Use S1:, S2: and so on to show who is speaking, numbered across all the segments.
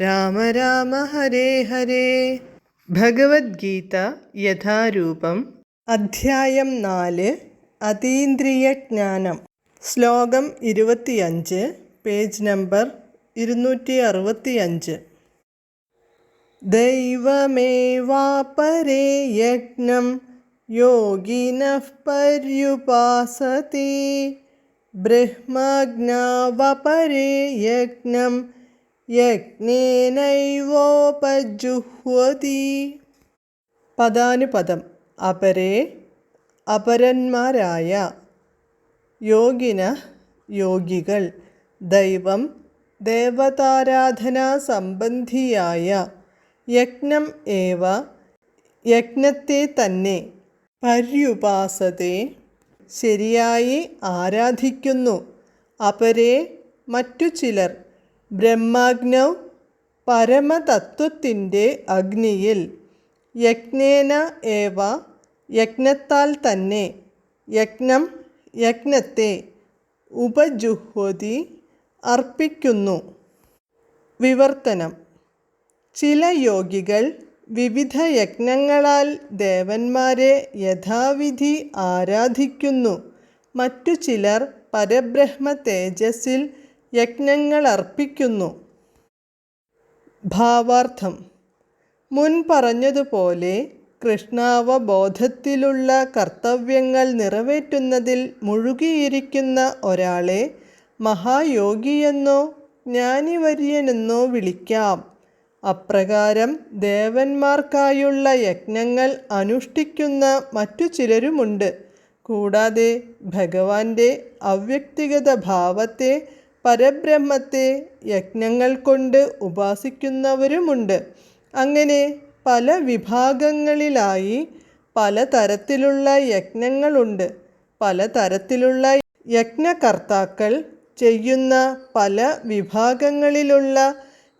S1: രാമ രാമ ഹരേ ഹരേ. ഭഗവത്ഗീത യഥാരൂപം. അധ്യായം നാല്. അതീന്ദ്രിയജ്ഞാനം. ശ്ലോകം ഇരുപത്തിയഞ്ച്. പേജ് നമ്പർ ഇരുന്നൂറ്റി അറുപത്തിയഞ്ച് ദൈവമേവാപരേ യജ്ഞം. യോഗിനഃ പര്യുപാസതി. ബ്രഹ്മജ്ഞാവപരേ യജ്ഞം. യജ്ഞേനൈവോപജുഹ്വതി. പദാനുപദം. അപരേ അപരന്മാരായ യോഗിന യോഗികൾ ദൈവം ദേവതാരാധനാ സംബന്ധിയായ യജ്ഞം ഏവ യജ്ഞത്തെ തന്നെ പര്യുപാസത്തെ ശരിയായി ആരാധിക്കുന്നു. അപരേ മറ്റു ചിലർ ബ്രഹ്മാഗ്നൗ പരമതത്വത്തിന്റെ അഗ്നിയിൽ. യജ്ഞേന ഏവ യജ്ഞത്താൽ തന്നെ. യജ്ഞം യജ്ഞത്തെ ഉപജുഹ്വതി അർപ്പിക്കുന്നു. വിവർത്തനം. ചില യോഗികൾ വിവിധ യജ്ഞങ്ങളാൽ ദേവന്മാരെ യഥാവിധി ആരാധിക്കുന്നു. മറ്റു ചിലർ പരബ്രഹ്മ തേജസ്സിൽ യജ്ഞങ്ങൾ അർപ്പിക്കുന്നു ഭാവാർത്ഥം. മുൻ പറഞ്ഞതുപോലെ കൃഷ്ണാവബോധത്തിലുള്ള കർത്തവ്യങ്ങൾ നിറവേറ്റുന്നതിൽ മുഴുകിയിരിക്കുന്ന ഒരാളെ മഹായോഗിയെന്നോ ജ്ഞാനിവര്യനെന്നോ വിളിക്കാം. അപ്രകാരം ദേവന്മാർക്കായുള്ള യജ്ഞങ്ങൾ അനുഷ്ഠിക്കുന്ന മറ്റു ചിലരുമുണ്ട്. കൂടാതെ ഭഗവാന്റെ അവ്യക്തിഗത ഭാവത്തെ പരബ്രഹ്മത്തെ യജ്ഞങ്ങൾ കൊണ്ട് ഉപാസിക്കുന്നവരുമുണ്ട്. അങ്ങനെ പല വിഭാഗങ്ങളിലായി പലതരത്തിലുള്ള യജ്ഞങ്ങളുണ്ട്. പലതരത്തിലുള്ള യജ്ഞകർത്താക്കൾ ചെയ്യുന്ന പല വിഭാഗങ്ങളിലുള്ള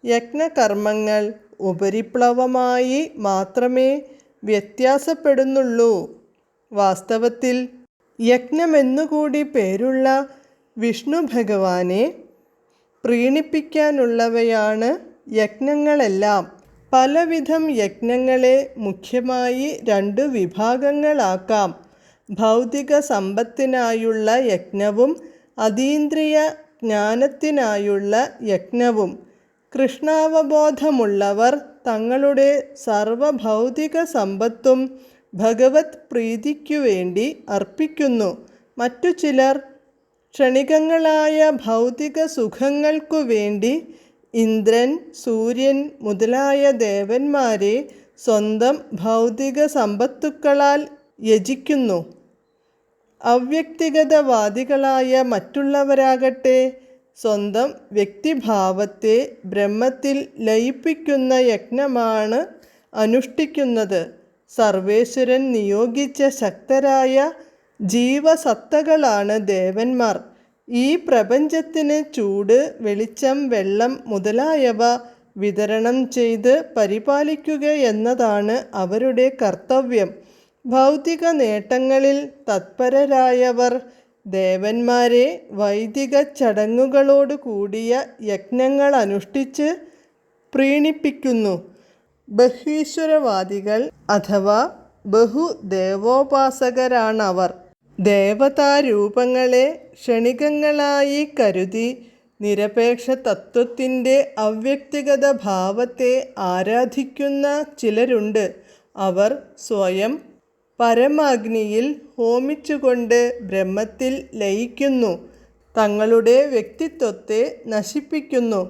S1: യജ്ഞകർമ്മങ്ങൾ ഉപരിപ്ലവമായി മാത്രമേ വ്യത്യാസപ്പെടുന്നുള്ളൂ. വാസ്തവത്തിൽ യജ്ഞമെന്നുകൂടി പേരുള്ള വിഷ്ണു ഭഗവാനെ പ്രീണിപ്പിക്കാനുള്ളവയാണ് യജ്ഞങ്ങളെല്ലാം. പലവിധം യജ്ഞങ്ങളെ മുഖ്യമായി രണ്ട് വിഭാഗങ്ങളാക്കാം. ഭൗതിക സമ്പത്തിനായുള്ള യജ്ഞവും അതീന്ദ്രിയ ജ്ഞാനത്തിനായുള്ള യജ്ഞവും. കൃഷ്ണാവബോധമുള്ളവർ തങ്ങളുടെ സർവഭൗതിക സമ്പത്തും ഭഗവത് പ്രീതിക്കു വേണ്ടി അർപ്പിക്കുന്നു. മറ്റു ചിലർ ക്ഷണികങ്ങളായ ഭൗതിക സുഖങ്ങൾക്കു വേണ്ടി ഇന്ദ്രൻ സൂര്യൻ മുതലായ ദേവന്മാരെ സ്വന്തം ഭൗതിക സമ്പത്തുക്കളാൽ യജിക്കുന്നു. അവ്യക്തിഗതവാദികളായ മറ്റുള്ളവരാകട്ടെ സ്വന്തം വ്യക്തിഭാവത്തെ ബ്രഹ്മത്തിൽ ലയിപ്പിക്കുന്ന യജ്ഞമാണ് അനുഷ്ഠിക്കുന്നത്. സർവേശ്വരൻ നിയോഗിച്ച ശക്തരായ ജീവസത്തകളാണ് ദേവന്മാർ. ഈ പ്രപഞ്ചത്തിന് ചൂട് വെളിച്ചം വെള്ളം മുതലായവ വിതരണം ചെയ്ത് പരിപാലിക്കുക എന്നതാണ് അവരുടെ കർത്തവ്യം. ഭൗതിക നേട്ടങ്ങളിൽ തത്പരരായവർ ദേവന്മാരെ വൈദിക ചടങ്ങുകളോട് കൂടിയ യജ്ഞങ്ങൾ അനുഷ്ഠിച്ച് പ്രീണിപ്പിക്കുന്നു. ബഹീശ്വരവാദികൾ അഥവാ ബഹുദേവോപാസകരാണവർ. ദേവതാരൂപങ്ങളെ ക്ഷണികങ്ങളായി കരുതി നിരപേക്ഷ തത്വത്തിന്റെ അവ്യക്തിഗത ഭാവത്തെ ആരാധിക്കുന്ന ചിലരുണ്ട്. അവർ സ്വയം പരമാഗ്നിയിൽ ഹോമിച്ചുകൊണ്ട് ബ്രഹ്മത്തിൽ ലയിക്കുന്നു. തങ്ങളുടെ വ്യക്തിത്വത്തെ നശിപ്പിക്കുന്നു.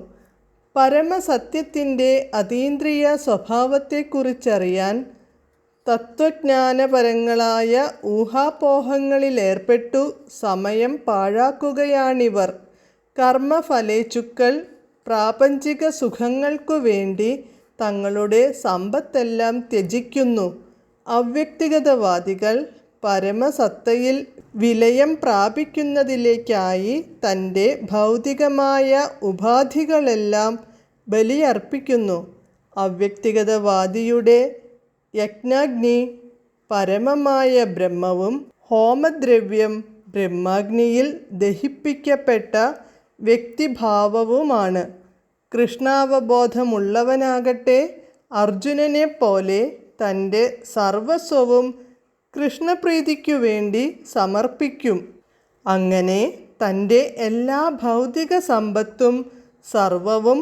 S1: പരമസത്യത്തിന്റെ അതീന്ദ്രിയ സ്വഭാവത്തെക്കുറിച്ചറിയാൻ തത്വജ്ഞാനപരങ്ങളായ ഊഹാപോഹങ്ങളിലേർപ്പെട്ടു സമയം പാഴാക്കുകയാണിവർ. കർമ്മഫലേച്ചുക്കൾ പ്രാപഞ്ചിക സുഖങ്ങൾക്കു വേണ്ടി തങ്ങളുടെ സമ്പത്തെല്ലാം ത്യജിക്കുന്നു. അവ്യക്തിഗതവാദികൾ പരമസത്തയിൽ വിലയം പ്രാപിക്കുന്നതിലേക്കായി തന്റെ ഭൗതികമായ ഉപാധികളെല്ലാം ബലിയർപ്പിക്കുന്നു. അവ്യക്തിഗതവാദിയുടെ യജ്ഞാഗ്നി പരമമായ ബ്രഹ്മവും ഹോമദ്രവ്യം ബ്രഹ്മാഗ്നിയിൽ ദഹിപ്പിക്കപ്പെട്ട വ്യക്തിഭാവവുമാണ്. കൃഷ്ണാവബോധമുള്ളവനാകട്ടെ അർജുനനെ പോലെ തന്റെ സർവസ്വവും കൃഷ്ണപ്രീതിക്കു വേണ്ടി സമർപ്പിക്കും. അങ്ങനെ തന്റെ എല്ലാ ഭൗതിക സമ്പത്തും സർവവും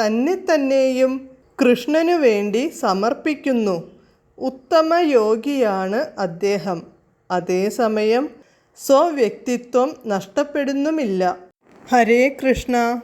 S1: തന്നെ തന്നെയും കൃഷ്ണനു വേണ്ടി സമർപ്പിക്കുന്നു. ഉത്തമ യോഗിയാണ് അദ്ദേഹം. അതേസമയം സ്വവ്യക്തിത്വം നഷ്ടപ്പെടുന്നുമില്ല. ഹരേ കൃഷ്ണ.